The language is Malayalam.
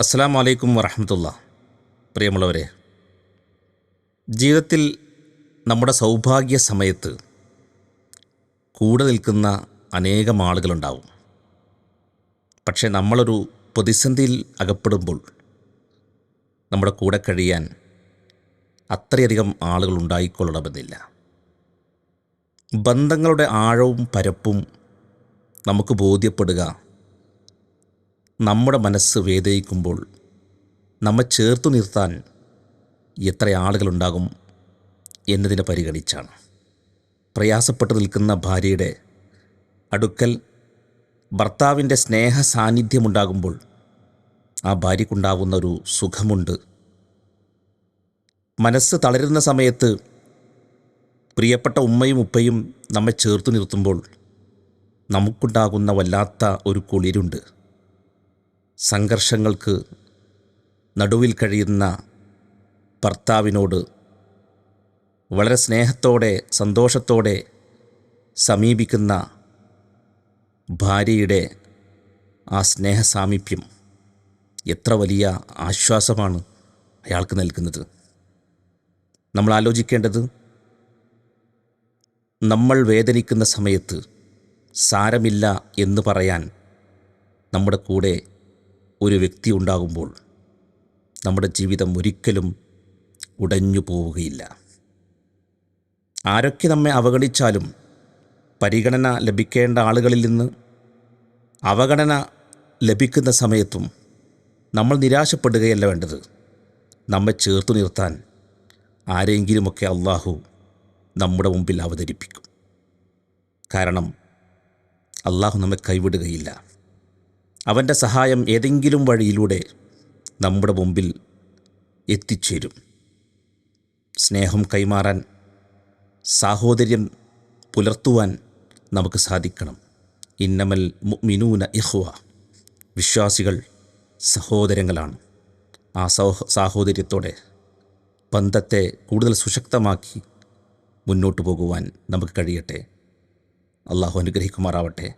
അസ്സാം വലൈക്കും വറഹമത്തുള്ള. പ്രിയമുള്ളവരെ ജീവിതത്തിൽ നമ്മുടെ സൗഭാഗ്യ സമയത്ത് കൂടെ നിൽക്കുന്ന അനേകം ആളുകളുണ്ടാവും. പക്ഷേ നമ്മളൊരു പ്രതിസന്ധിയിൽ അകപ്പെടുമ്പോൾ നമ്മുടെ കൂടെ കഴിയാൻ അത്രയധികം ആളുകൾ ഉണ്ടായിക്കൊള്ളണമെന്നില്ല. ബന്ധങ്ങളുടെ ആഴവും പരപ്പും നമുക്ക് ബോധ്യപ്പെടുക നമ്മുടെ മനസ്സ് വേദനിക്കുമ്പോൾ നമ്മെ ചേർത്തു നിർത്താൻ എത്ര ആളുകളുണ്ടാകും എന്നതിനെ പരിഗണിച്ചാണ്. പ്രയാസപ്പെട്ടു നിൽക്കുന്ന ഭാര്യയുടെ അടുക്കൽ ഭർത്താവിന്റെ സ്നേഹ സാന്നിധ്യമുണ്ടാകുമ്പോൾ ആ ഭാര്യയ്ക്കുണ്ടാകുന്ന ഒരു സുഖമുണ്ട്. മനസ്സ് തളരുന്ന സമയത്ത് പ്രിയപ്പെട്ട ഉമ്മയും ഉപ്പയും നമ്മെ ചേർത്തു നിർത്തുമ്പോൾ നമുക്കുണ്ടാകുന്ന വല്ലാത്ത ഒരു കുളിരുണ്ട്. സംഘർഷങ്ങൾക്ക് നടുവിൽ കഴിയുന്ന ഭർത്താവിനോട് വളരെ സ്നേഹത്തോടെ സന്തോഷത്തോടെ സമീപിക്കുന്ന ഭാര്യയുടെ ആ സ്നേഹസാമീപ്യം എത്ര വലിയ ആശ്വാസമാണ് അയാൾക്ക് നൽകുന്നത്. നമ്മൾ ആലോചിക്കേണ്ടത് നമ്മൾ വേദനിക്കുന്ന സമയത്ത് സാരമില്ല എന്ന് പറയാൻ നമ്മുടെ കൂടെ ഒരു വ്യക്തി ഉണ്ടാകുമ്പോൾ നമ്മുടെ ജീവിതം ഒരിക്കലും ഉടഞ്ഞു പോവുകയില്ല. ആരൊക്കെ നമ്മെ അവഗണിച്ചാലും പരിഗണന ലഭിക്കേണ്ട ആളുകളിൽ നിന്ന് അവഗണന ലഭിക്കുന്ന സമയത്തും നമ്മൾ നിരാശപ്പെടുകയല്ല വേണ്ടത്. നമ്മെ ചേർത്തു നിർത്താൻ ആരെങ്കിലുമൊക്കെ അള്ളാഹു നമ്മുടെ മുമ്പിൽ അവതരിപ്പിക്കും. കാരണം അള്ളാഹു നമ്മെ കൈവിടുകയില്ല. അവന്റെ സഹായം ഏതെങ്കിലും വഴിയിലൂടെ നമ്മുടെ മുമ്പിൽ എത്തിച്ചേരും. സ്നേഹം കൈമാറാൻ സാഹോദര്യം പുലർത്തുവാൻ നമുക്ക് സാധിക്കണം. ഇന്നമൽ മിനൂന ഇഹ്വ വിശ്വാസികൾ സഹോദരങ്ങളാണ്. ആ സൗഹ സാഹോദര്യത്തോടെ ബന്ധത്തെ കൂടുതൽ സുശക്തമാക്കി മുന്നോട്ട് പോകുവാൻ നമുക്ക് കഴിയട്ടെ. അള്ളാഹു അനുഗ്രഹിക്കുമാറാവട്ടെ.